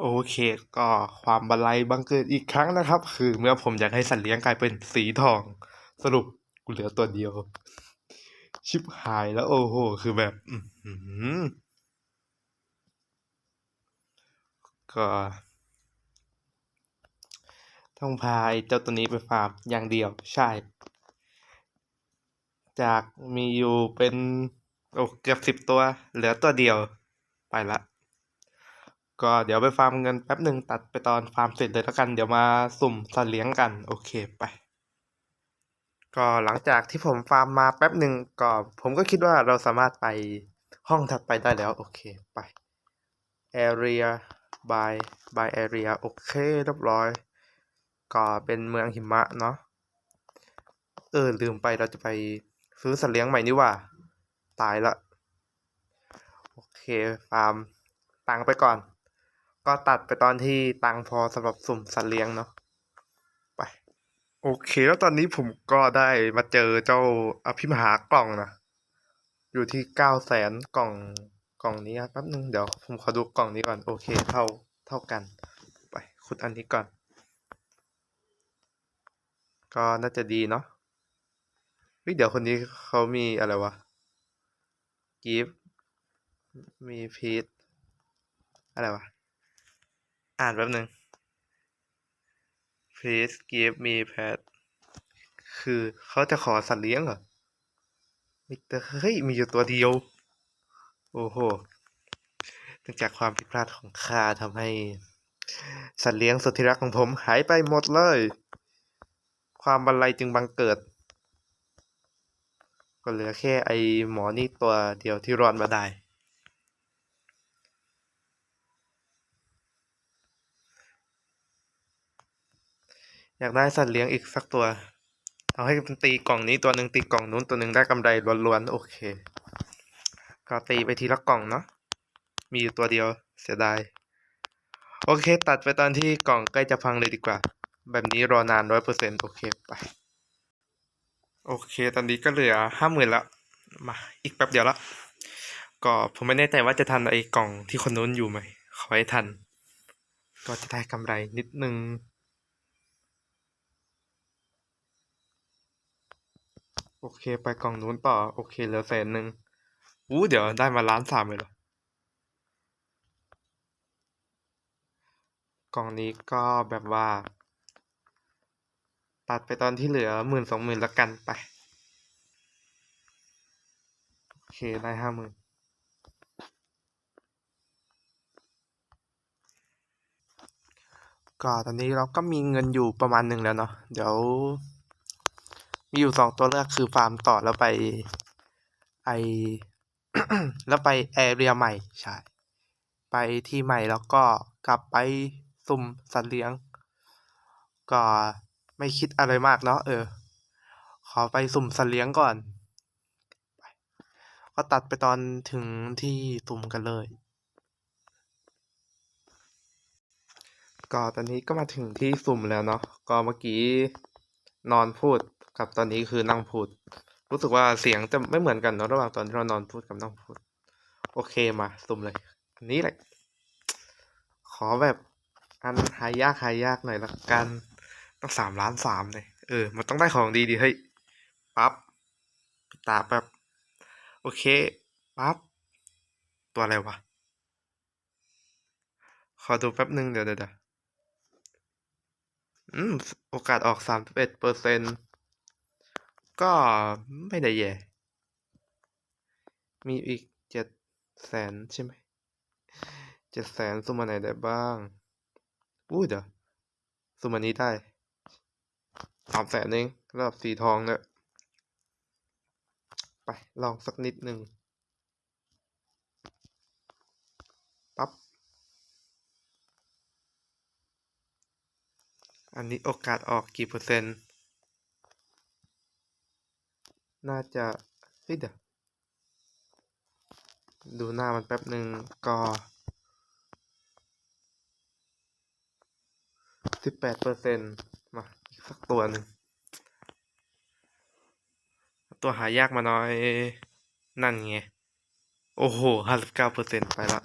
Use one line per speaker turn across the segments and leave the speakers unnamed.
โอเค ก็ความบันไลบังเกิดอีกครั้งนะครับ คือเมื่อผมอยากให้สัตว์เลี้ยงกลายเป็นสีทอง สรุปกูเหลือตัวเดียว ชิบหายแล้วโอ้โห คือแบบก็ต้องพาเจ้าตัวนี้ไปฟาร์มอย่างเดียว ใช่ จากมีอยู่เป็น โอ้เกือบสิบตัว เหลือตัวเดียวไปละ ก็เดี๋ยวไปฟาร์มเงินแป๊บหนึ่งตัดไปตอนฟาร์มเสร็จเลยแล้วกัน เดี๋ยวมาสุ่มสัตว์เลี้ยงกัน โอเคไป ก็หลังจากที่ผมฟาร์มมาแป๊บหนึ่งก็ผมก็คิดว่าเราสามารถไปห้องถัดไปได้แล้ว โอเคไป area by by area โอเคเรียบร้อย ก็เป็นเมืองหิมะเนาะเออลืมไปเราจะไปซื้อสัตว์เลี้ยงใหม่นี่ว่า ตายละ โอเคฟาร์มตังค์ไปก่อน ก็ตัดไปตอนที่ตังพอสำหรับสุ่มสัตว์เลี้ยงเนาะไป โอเค แล้วตอนนี้ผมก็ได้มาเจอเจ้าอภิมหากล่องนะ อยู่ที่เก้าแสนกล่องกล่องนี้ครับแป๊บนึงเดี๋ยวผมขอดูกล่องนี้ก่อน โอเคเท่าเท่ากัน ไปขุดอันนี้ก่อน ก็น่าจะดีเนาะเฮ้ยเดี๋ยวคนนี้เขามีอะไรวะกิฟมีพีทอะไรวะ อ่านแป๊บนึง please give me pet คือเขาจะขอสัตว์เลี้ยงเหรอมีแต่เฮ้ย มีอยู่ตัวเดียว โอ้โหเนื่องจากความผิดพลาดของข้าทำให้ สัตว์เลี้ยงสุดที่รักของผม หายไปหมดเลย ความบันไลจึงบังเกิด ก็เหลือแค่ไอหมอนี่ตัวเดียวที่รอดมาได้ อยากได้สัตว์เลี้ยงอีกสักตัว เอาให้มันตีกล่องนี้ตัวหนึ่งตีกล่องนู้นตัวหนึ่งได้กำไรล้วนๆโอเค ก็ตีไปทีละกล่องเนาะ มีอยู่ตัวเดียวเสียดาย โอเค ตัดไปตอนที่กล่องใกล้จะพังเลยดีกว่า แบบนี้รอนานร้อยเปอร์เซ็นต์โอเคไป โอเค ตอนนี้ก็เหลือห้าหมื่นละ มา อีกแป๊บเดียวละก็ผมไม่แน่ใจว่าจะทันไอ้กล่องที่คนนู้นอยู่ไหม ขอให้ทัน ก็จะได้กำไรนิดนึง โอเค ไปกล่องนู้นต่อ โอเคเหลือแสนหนึ่งอู้เดี๋ยวได้มาล้านสามเลยเหรอ กล่องนี้ก็แบบว่า ตัดไปตอนที่เหลือหมื่นสองหมื่นละกันไป โอเค ได้ห้าหมื่นก็ตอนนี้เราก็มีเงินอยู่ประมาณหนึ่งแล้วเนาะเดี๋ยว มีอยู่สองตัวเลือกคือฟาร์มต่อแล้วไปไอแล้วไปแอเรียใหม่ใช่ไปที่ใหม่แล้วก็กลับไปสุ่มสัตว์เลี้ยง ก็ไม่คิดอะไรมากเนาะเออ ขอไปสุ่มสัตว์เลี้ยงก่อน ก็ตัดไปตอนถึงที่สุ่มกันเลย ก็ตอนนี้ก็มาถึงที่สุ่มแล้วเนาะก็เมื่อกี้นอนพูด กับตอนนี้คือนั่งพูด รู้สึกว่าเสียงจะไม่เหมือนกันเนาะระหว่างตอนที่เรานอนพูดกับนั่งพูด โอเคมาสุ่มเลยอันนี้แหละ ขอแบบอันหายากหายากหน่อยละกันต้องสามล้านสามเลยเออ มันต้องได้ของดีดีเฮ้ยปั๊บตาแบบโอเคปั๊บตัวอะไรวะขอดูแป๊บหนึ่งเดี๋ยวเดี๋ยวเดี๋ยวอืม โอกาสออกสามสิบเอ็ดเปอร์เซ็น ก็ไม่ได้แย่ มีอีกเจ็ดแสนใช่ไหมเจ็ดแสนสุมอันไหนได้บ้างอู้เดี๋ยวสุมอันนี้ได้สามแสนเองระดับสีทองเนี่ยไป ลองสักนิดหนึ่งปั๊บ อันนี้โอกาสออกกี่เปอร์เซ็นต์ น่าจะเฮ้ยเดี๋ยวดูหน้ามันแป๊บหนึ่งก็สิบแปดเปอร์เซ็นต์มาอีกสักตัวหนึ่งตัวหายากมาน้อย นั่นไง โอ้โหห้าสิบเก้าเปอร์เซ็นต์ไปละ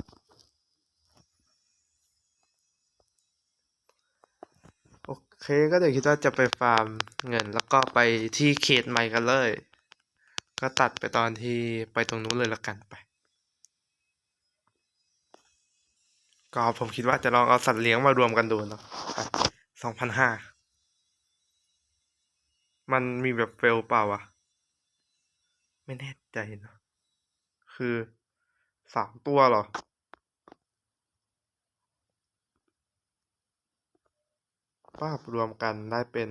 โอเคก็เดี๋ยวคิดว่าจะไปฟาร์มเงินแล้วก็ไปที่เขตใหม่กันเลย ก็ตัดไปตอนที่ไปตรงนู้นเลยละกันไป ก็ผมคิดว่าจะลองเอาสัตว์เลี้ยงมารวมกันดูเนาะสองพันห้า มันมีแบบเฟลเปล่าวะ ไม่แน่ใจนะคือสามตัวหรอป้าบรวมกันได้เป็น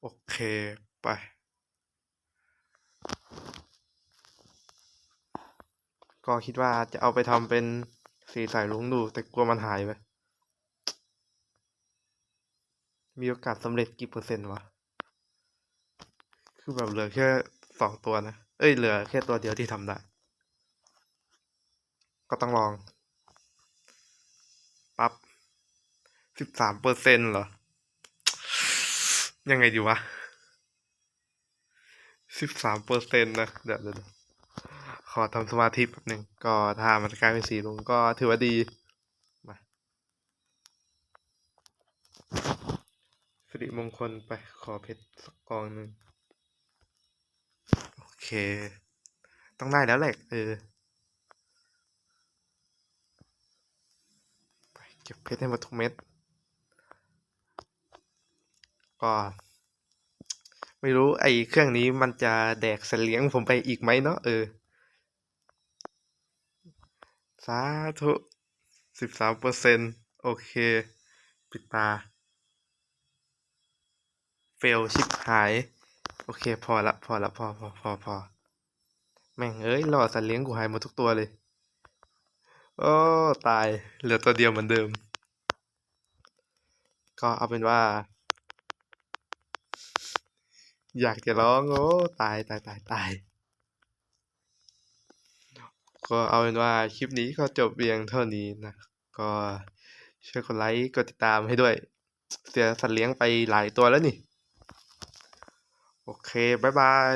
โอเคไป ก็คิดว่าจะเอาไปทำเป็นสีสายลุงดู แต่กลัวมันหายไป มีโอกาสสำเร็จกี่เปอร์เซ็นต์วะ คือแบบเหลือแค่สองตัวนะ เอ้ยเหลือแค่ตัวเดียวที่ทำได้ ก็ต้องลอง ปั๊บสิบสามเปอร์เซ็นต์เหรอ ยังไงดีวะสิบสามเปอร์เซ็นต์นะ เดี๋ยวเดี๋ยว ขอทำสมาธิแป๊บหนึ่งก็ถ้ามันกลายเป็นสีลุงก็ถือว่าดีมาสิริมงคลไปขอเพชรสักกองหนึ่งโอเค ต้องได้แล้วแหละเออไปเก็บเพชรให้หมดทุกเม็ดก็ไม่รู้ไอ้เครื่องนี้มันจะแดกเสลียงผมไปอีกไหมเนาะเออ สาธุสิบสามเปอร์เซ็นโอเค ปิดตา เฟลชิบหาย โอเค พอละ พอละ พอพอพอพอแม่ง เอ้ยหล่อสัตว์เลี้ยงกูหายหมดทุกตัวเลย โอ้ ตาย เหลือตัวเดียวเหมือนเดิม ก็เอาเป็นว่า อยากจะร้อง โอ้ ตายตายตายตาย ก็เอาเป็นว่าคลิปนี้ก็จบเพียงเท่านี้นะ ก็ช่วยกดไลค์ กดติดตามให้ด้วย เสียสัตว์เลี้ยงไปหลายตัวแล้วนี่ โอเค บ๊ายบาย